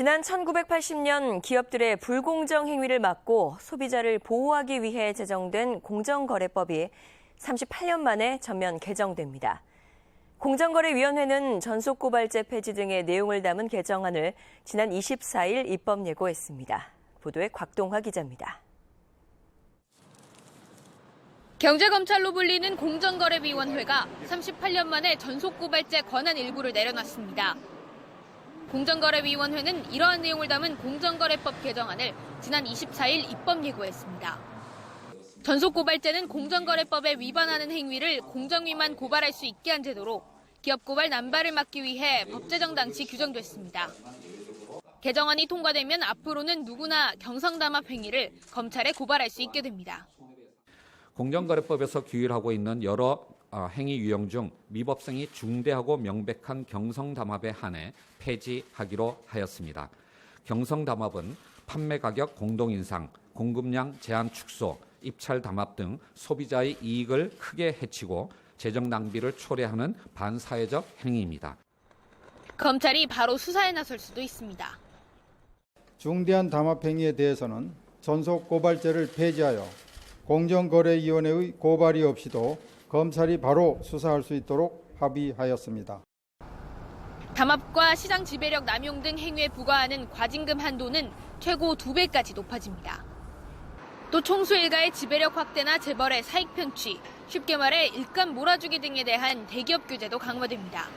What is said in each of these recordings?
지난 1980년 기업들의 불공정 행위를 막고 소비자를 보호하기 위해 제정된 공정거래법이 38년 만에 전면 개정됩니다. 공정거래위원회는 전속고발제 폐지 등의 내용을 담은 개정안을 지난 24일 입법 예고했습니다. 보도에 곽동화 기자입니다. 경제검찰로 불리는 공정거래위원회가 38년 만에 전속고발제 권한 일부를 내려놨습니다. 공정거래위원회는 이러한 내용을 담은 공정거래법 개정안을 지난 24일 입법 예고했습니다. 전속고발제는 공정거래법에 위반하는 행위를 공정위만 고발할 수 있게 한 제도로 기업 고발 남발을 막기 위해 법제정 당시 규정됐습니다. 개정안이 통과되면 앞으로는 누구나 경성담합 행위를 검찰에 고발할 수 있게 됩니다. 공정거래법에서 규율하고 있는 여러 어, 행위 유형 중 미법성이 중대하고 명백한 경성담합에 한해 폐지하기로 하였습니다. 경성담합은 판매 가격 공동 인상, 공급량 제한 축소, 입찰 담합 등 소비자의 이익을 크게 해치고 재정 낭비를 초래하는 반사회적 행위입니다. 검찰이 바로 수사에 나설 수도 있습니다. 중대한 담합 행위에 대해서는 전속 고발제를 폐지하여 공정거래위원회의 고발이 없이도 검찰이 바로 수사할 수 있도록 합의하였습니다. 담합과 시장 지배력 남용 등 행위에 부과하는 과징금 한도는 최고 2배까지 높아집니다. 또 총수 일가의 지배력 확대나 재벌의 사익 편취, 쉽게 말해 일감 몰아주기 등에 대한 대기업 규제도 강화됩니다.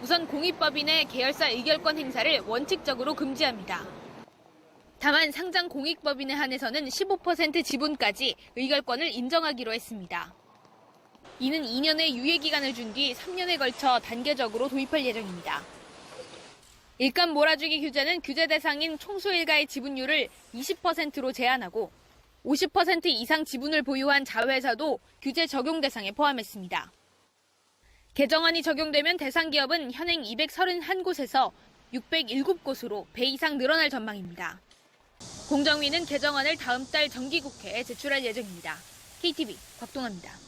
우선 공익법인의 계열사 의결권 행사를 원칙적으로 금지합니다. 다만 상장 공익법인에 한해서는 15% 지분까지 의결권을 인정하기로 했습니다. 이는 2년의 유예 기간을 준 뒤 3년에 걸쳐 단계적으로 도입할 예정입니다. 일감 몰아주기 규제는 규제 대상인 총수 일가의 지분율을 20%로 제한하고 50% 이상 지분을 보유한 자회사도 규제 적용 대상에 포함했습니다. 개정안이 적용되면 대상 기업은 현행 231곳에서 607곳으로 배 이상 늘어날 전망입니다. 공정위는 개정안을 다음 달 정기국회에 제출할 예정입니다. KTV 곽동아입니다.